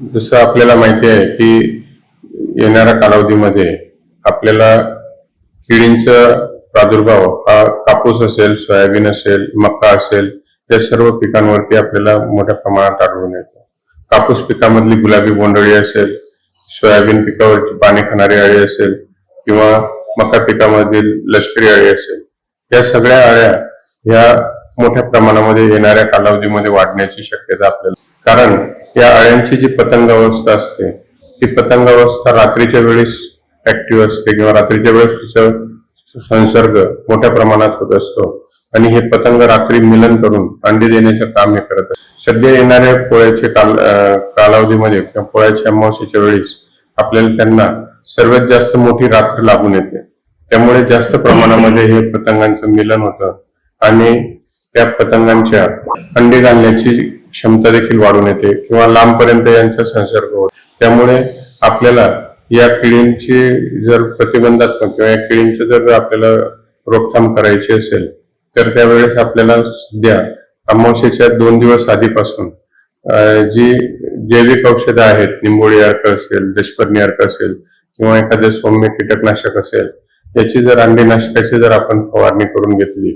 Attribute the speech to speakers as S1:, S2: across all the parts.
S1: जसं आपल्याला माहिती आहे की येणाऱ्या कालावधीमध्ये आपल्याला किडींचा प्रादुर्भाव हा कापूस असेल सोयाबीन असेल मका असेल या सर्व पिकांवरती आपल्याला मोठ्या प्रमाणात आढळून येतो. कापूस पिकामधली गुलाबी बोंडळी असेल सोयाबीन पिकावरची पाने खाणारी अळी असेल किंवा मका पिकामधील लष्करी अळी असेल या सगळ्या अळ्या ह्या मोठ्या प्रमाणामध्ये येणाऱ्या कालावधीमध्ये वाढण्याची शक्यता आपल्याला कारण या अळ्यांची जी पतंग अवस्था असते ती पतंग अवस्था रात्रीच्या वेळेस ऍक्टिव्ह असते किंवा रात्रीच्या वेळेस तिचा संसर्ग मोठ्या प्रमाणात होत असतो. आणि हे पतंग रात्री मिलन करून अंडी देण्याचं काम हे करत असतात सध्या येणाऱ्या पोळ्याच्या काल कालावधीमध्ये किंवा पोळ्याच्या अमावस्येच्या वेळेस आपल्याला त्यांना सर्वात जास्त मोठी रात्र लागून येते. त्यामुळे जास्त प्रमाणामध्ये हे पतंगांचं मिलन होतं. आणि त्या पतंगांच्या अंडी घालण्याची क्षमता देखील वाढून येते किंवा लांबपर्यंत यांचा संसर्ग होतो. त्यामुळे आपल्याला या किडींची जर प्रतिबंधात्मक किंवा या किडींची जर आपल्याला रोकथाम करायची असेल तर त्यावेळेस आपल्याला सध्या अमावस्येच्या दोन दिवस आधीपासून जी जैविक औषधं आहेत निंबोळी अर्क असेल दशपर्णी अर्क असेल किंवा एखादं सौम्य कीटकनाशक असेल याची जर अंडीनाशकाची जर आपण फवारणी करून घेतली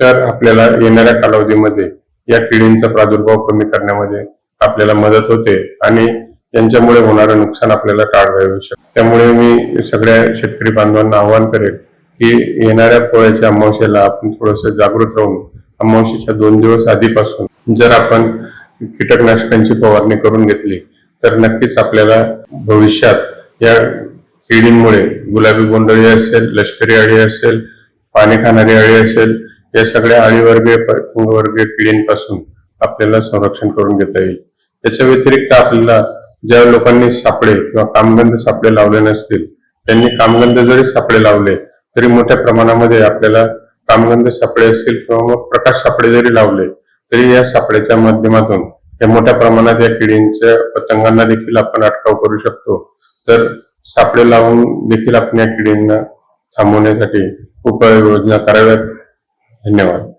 S1: तर आपल्याला येणाऱ्या कालावधीमध्ये या किडींचा प्रादुर्भाव कमी करण्यामध्ये आपल्याला मदत होते आणि त्यांच्यामुळे होणारं नुकसान आपल्याला टाळता येऊ शकतं. त्यामुळे मी सगळ्या शेतकरी बांधवांना आवाहन करेन की येणाऱ्या पोळ्याच्या अमावस्येला आपण थोडस जागृत राहून अमावस्येच्या दोन दिवस आधीपासून जर आपण कीटकनाशकांची फवारणी करून घेतली तर नक्कीच आपल्याला भविष्यात या किडींमुळे गुलाबी गोंधळी असेल लष्करी अळी असेल पाणी खाणारी अळी असेल या सगळ्या अळीवर्गीय वर्गीय किडींपासून आपल्याला संरक्षण करून घेता येईल. त्याच्या व्यतिरिक्त आपल्याला ज्या लोकांनी सापळे किंवा कामगंध सापळे लावले नसतील त्यांनी कामगंध जरी सापळे लावले तरी मोठ्या प्रमाणामध्ये आपल्याला कामगंध सापळे असतील किंवा मग प्रकाश सापळे जरी लावले तरी या सापळ्याच्या माध्यमातून या मोठ्या प्रमाणात या किडींच्या पतंगांना देखील आपण अटकाव करू शकतो. तर सापळे लावून देखील आपण या किडींना थांबवण्यासाठी उपाययोजना कराव्यात. धन्यवाद